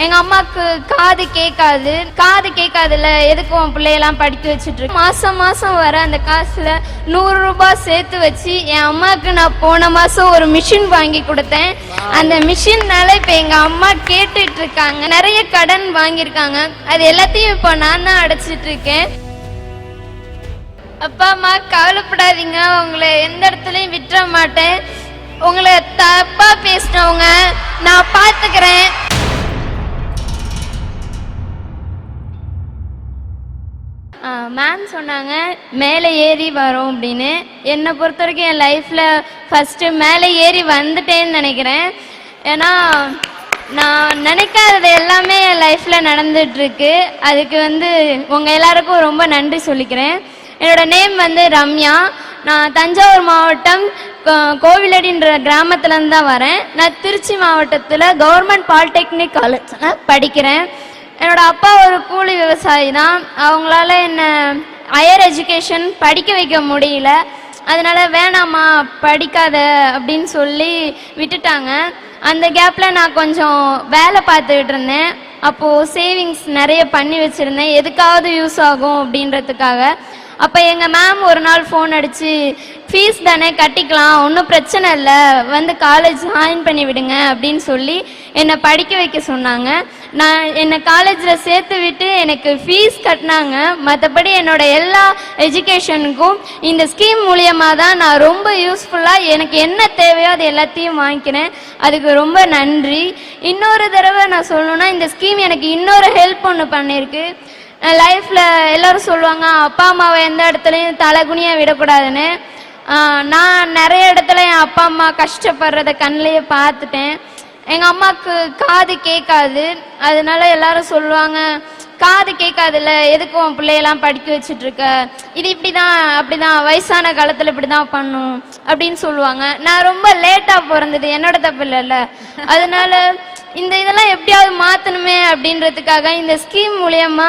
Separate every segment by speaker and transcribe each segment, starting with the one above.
Speaker 1: எங்க அம்மாக்கு காது கேட்காது. காது கேட்காதுல எதுக்கு உன் பிள்ளையெல்லாம் படிக்க வச்சுட்டு இருக்கு மாசம் மாசம் வர அந்த காசுல நூறு ரூபாய் சேர்த்து வச்சு என் அம்மாக்கு நான் போன மாசம் ஒரு மிஷின் வாங்கி கொடுத்தேன். அந்த மிஷின்னால இப்ப எங்க அம்மா கேட்டுட்டு இருக்காங்க நிறைய கடன் வாங்கியிருக்காங்க. அது எல்லாத்தையும் இப்போ நான் தான் அடைச்சிட்டு இருக்கேன் அப்பா அம்மா கவலைப்படாதீங்க. உங்களை எந்த இடத்துலையும் விட்டுற மாட்டேன். உங்களை தப்பா பேசினவங்க நான் பாத்துக்கிறேன். மேம் சொன்னாங்க மேலே ஏறி வரோம் அப்படின்னு. என்னை பொறுத்த வரைக்கும் என் லைஃப்பில் ஃபஸ்ட்டு மேலே ஏறி வந்துட்டேன்னு நினைக்கிறேன். ஏன்னா நான் நினைக்காதது எல்லாமே என் லைஃப்பில் நடந்துட்டுருக்கு. அதுக்கு வந்து உங்கள் எல்லாருக்கும் ரொம்ப நன்றி சொல்லிக்கிறேன். என்னோட நேம் வந்து ரம்யா. நான் தஞ்சாவூர் மாவட்டம் கோவிலடின்ற கிராமத்துலேருந்து தான் வரேன். நான் திருச்சி மாவட்டத்தில் கவர்மெண்ட் பாலிடெக்னிக் காலேஜில் படிக்கிறேன். என்னோட அப்பா ஒரு கூலி விவசாயி தான் அவங்களால என்ன ஹையர் எஜுகேஷன் படிக்க வைக்க முடியல. அதனால வேணாமா படிக்காத அப்படின்னு சொல்லி விட்டுட்டாங்க. அந்த கேப்பில் நான் கொஞ்சம் வேலை பார்த்துக்கிட்டு இருந்தேன். அப்போது சேவிங்ஸ் நிறைய பண்ணி வச்சுருந்தேன். எதுக்காவது யூஸ் ஆகும் அப்படின்றதுக்காக. அப்போ எங்கள் மேம் ஒரு நாள் ஃபோன் அடித்து ஃபீஸ் தானே கட்டிக்கலாம் ஒன்றும் பிரச்சனை இல்லை. வந்து காலேஜ் ஜாயின் பண்ணி விடுங்க அப்படின்னு சொல்லி என்னை படிக்க வைக்க சொன்னாங்க. நான் என்னை காலேஜில் சேர்த்து விட்டு எனக்கு ஃபீஸ் கட்டினாங்க. மற்றபடி என்னோட எல்லா எஜுகேஷனுக்கும் இந்த ஸ்கீம் மூலியமாக தான் நான் ரொம்ப யூஸ்ஃபுல்லாக எனக்கு என்ன தேவையோ அது எல்லாத்தையும் வாங்கிக்கிறேன். அதுக்கு ரொம்ப நன்றி. இன்னொரு தடவை நான் சொல்லணும்னா இந்த ஸ்கீம் எனக்கு இன்னொரு ஹெல்ப் ஒன்று பண்ணியிருக்கு லைஃப்பில் எல்லோரும் சொல்லுவாங்க அப்பா அம்மாவை எந்த இடத்துலையும் தலைகுனியாக விடக்கூடாதுன்னு. நான் நிறைய இடத்துல என் அப்பா அம்மா கஷ்டப்படுறத கண்ணிலேயே பார்த்துட்டேன். எங்கள் அம்மாவுக்கு காது கேட்காது. அதனால எல்லாரும் சொல்லுவாங்க காது கேட்காதுல்ல எதுக்கும் உன் பிள்ளையெல்லாம் படிக்க வச்சுட்டு இருக்க இது இப்படி தான் அப்படி தான் வயசான காலத்தில் இப்படி தான் பண்ணும் அப்படின்னு சொல்லுவாங்க. நான் ரொம்ப லேட்டாக பிறந்தது என்னோட தப்பு இல்லைல்ல அதனால இந்த இதெல்லாம் எப்படியாவது மாற்றணுமே அப்படின்றதுக்காக இந்த ஸ்கீம் மூலியமா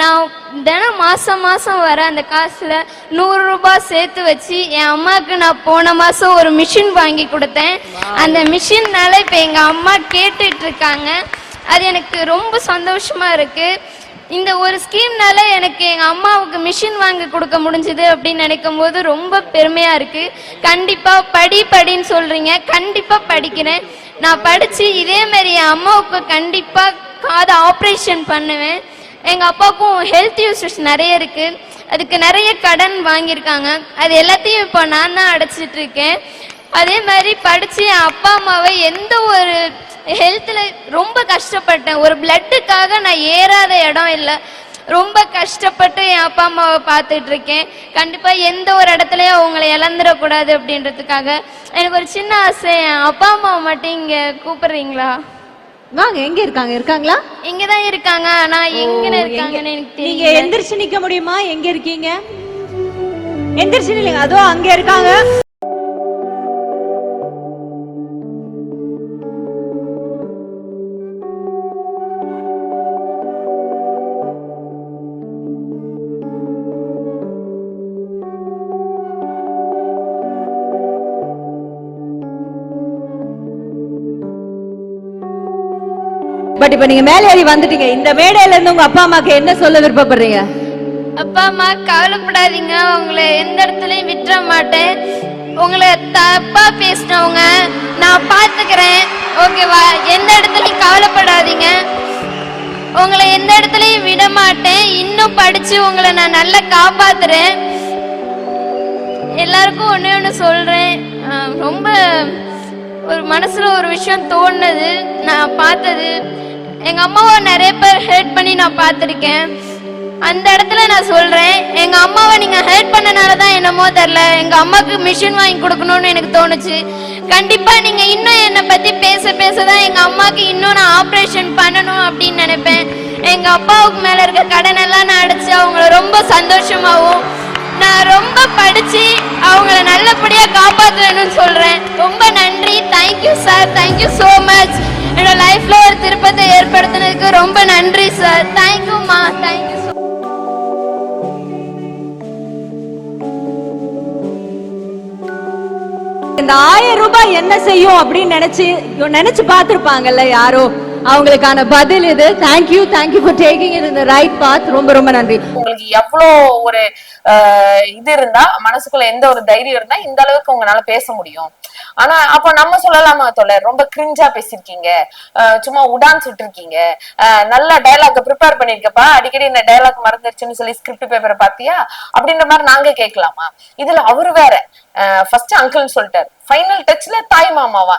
Speaker 1: நான் தினம் மாதம் மாதம் வர அந்த காசில் நூறு ரூபாய் சேர்த்து வச்சு என் அம்மாவுக்கு நான் போன மாதம் ஒரு மிஷின் வாங்கி கொடுத்தேன். அந்த மிஷின்னால இப்போ எங்கள் அம்மா கேட்டுட்டு இருக்காங்க அது எனக்கு ரொம்ப சந்தோஷமா இருக்கு. இந்த ஒரு ஸ்கீம்னால எனக்கு எங்கள் அம்மாவுக்கு மிஷின் வாங்கி கொடுக்க முடிஞ்சது அப்படின்னு நினைக்கும் போது ரொம்ப பெருமையாக இருக்கு. கண்டிப்பாக படி படின்னு சொல்கிறீங்க கண்டிப்பாக படிக்கிறேன். நான் படித்து இதே மாதிரி என் அம்மாவுக்கு கண்டிப்பாக காது ஆப்ரேஷன் பண்ணுவேன். எங்கள் அப்பாவுக்கும் ஹெல்த் இஷ்யூஸ் நிறைய இருக்கு. அதுக்கு நிறைய கடன் வாங்கியிருக்காங்க. அது எல்லாத்தையும் இப்போ நான் தான் அடைச்சிட்டு இருக்கேன். அதே மாதிரி படித்து என் அப்பா அம்மாவை எந்த ஒரு ஹெல்த்தில் ரொம்ப கஷ்டப்பட்டேன். ஒரு பிளட்டுக்காக நான் ஏறாத இடம் இல்லை. ரொம்ப கஷ்டப்பட்டு என் அப்பா அம்மாவை பார்த்துட்டு இருக்கேன். கண்டிப்பாக எந்த ஒரு இடத்துலையும் அவங்கள இழந்துடக்கூடாது அப்படின்றதுக்காக. எனக்கு ஒரு சின்ன ஆசை. என் அப்பா அம்மாவை மட்டும் இங்கே கூப்பிடுறீங்களா?
Speaker 2: வாங்க எங்க இருக்காங்க? இருக்காங்களா?
Speaker 1: இங்கே தான் இருக்காங்க ஆனால் எங்கே இருக்காங்கன்னு எனக்கு
Speaker 2: நீங்க
Speaker 1: தெரியல
Speaker 2: எந்திரிச்சு நிக்க முடியுமா? எங்க இருக்கீங்க? எந்திரிச்சு நில்லுங்க. அதோ அங்க இருக்காங்க. பட் இப்ப நீங்க மேலே ஏறி வந்துட்டீங்க. இந்த மேடையில இருந்து உங்க அப்பா அம்மாக்கு என்ன சொல்ல விருப்பப்படுறீங்க?
Speaker 1: அப்பா அம்மா கவலைப்படாதீங்க. உங்களை எந்த இடத்துலையும் விட்டுற மாட்டேன். உங்களை தப்பா பேசினவங்க நான் பாத்துக்கிறேன். ஓகேவா? எந்த இடத்துலையும் கவலைப்படாதீங்க. உங்களை எந்த இடத்துலையும் விட மாட்டேன். இன்னும் படிச்சு உங்களை நான் நல்லா காப்பாத்துறேன். எல்லாருக்கும் ஒன்று ஒன்று சொல்றேன். ரொம்ப ஒரு மனசுல ஒரு விஷயம் தோணுது நான் பார்த்தது. எங்க அம்மாவை நிறைய பேர் ஹெல்ப் பண்ணி நான் பார்த்துருக்கேன். அந்த இடத்துல நான் சொல்றேன் எங்க அம்மாவை நீங்க ஹெல்ப் பண்ணனால தான் என்னமோ தெரில எங்க அம்மாவுக்கு மிஷின் வாங்கி கொடுக்கணும்னு எனக்கு தோணுச்சு. கண்டிப்பா நீங்க இன்னும் என்னை பத்தி பேச பேச தான் எங்க அம்மாவுக்கு இன்னும் நான் ஆப்ரேஷன் பண்ணணும் அப்படின்னு நினைப்பேன். எங்க அப்பாவுக்கு மேல இருக்க கடன் எல்லாம் நான் அடைச்சு அவங்கள ரொம்ப சந்தோஷமாவும் நான் ரொம்ப படிச்சு அவங்கள நல்லபடியா காப்பாற்றணும்னு சொல்றேன். ரொம்ப நன்றி. Thank you sir thank you so much ரொம்ப நன்றி சார் தேங்க்யூம்மா தேங்க்யூ
Speaker 2: இந்த ஆயிரம் ரூபாய் என்ன செய்யும் அப்படின்னு நினைச்சு நினைச்சு பார்த்திருப்பாங்கல்ல யாரோ? அவங்களுக்கான பதில் இது. Thank you thank you for taking it இந்த ரைட் பாத் ரொம்ப ரொம்ப நன்றி.
Speaker 3: உங்களுக்கு எவ்வளோ ஒரு ஆஹ், இது இருந்தா மனசுக்குள்ள எந்த ஒரு தைரியம் இருந்தா இந்த அளவுக்கு உங்களால பேச முடியும். ஆனா அப்ப நம்ம சொல்லலாமா தோழர்? ரொம்ப கிரிஞ்சா பேசிருக்கீங்க சும்மா உடான் சுட்டிருக்கீங்க. ஆஹ், நல்ல டயலாக் ப்ரிப்பேர் பண்ணிருக்கப்பா. அடிக்கடி இந்த டயலாக் மறந்துருச்சுன்னு சொல்லி ஸ்கிரிப்ட் பேப்பரை பாத்தியா? அப்படின்ற மாதிரி நாங்க கேட்கலாமா? இதுல அவரு வேற. ஃபர்ஸ்ட் அங்கிள்னு சொல்லிட்டாரு. ஃபைனல் டச்ல தாய் மாமாவா?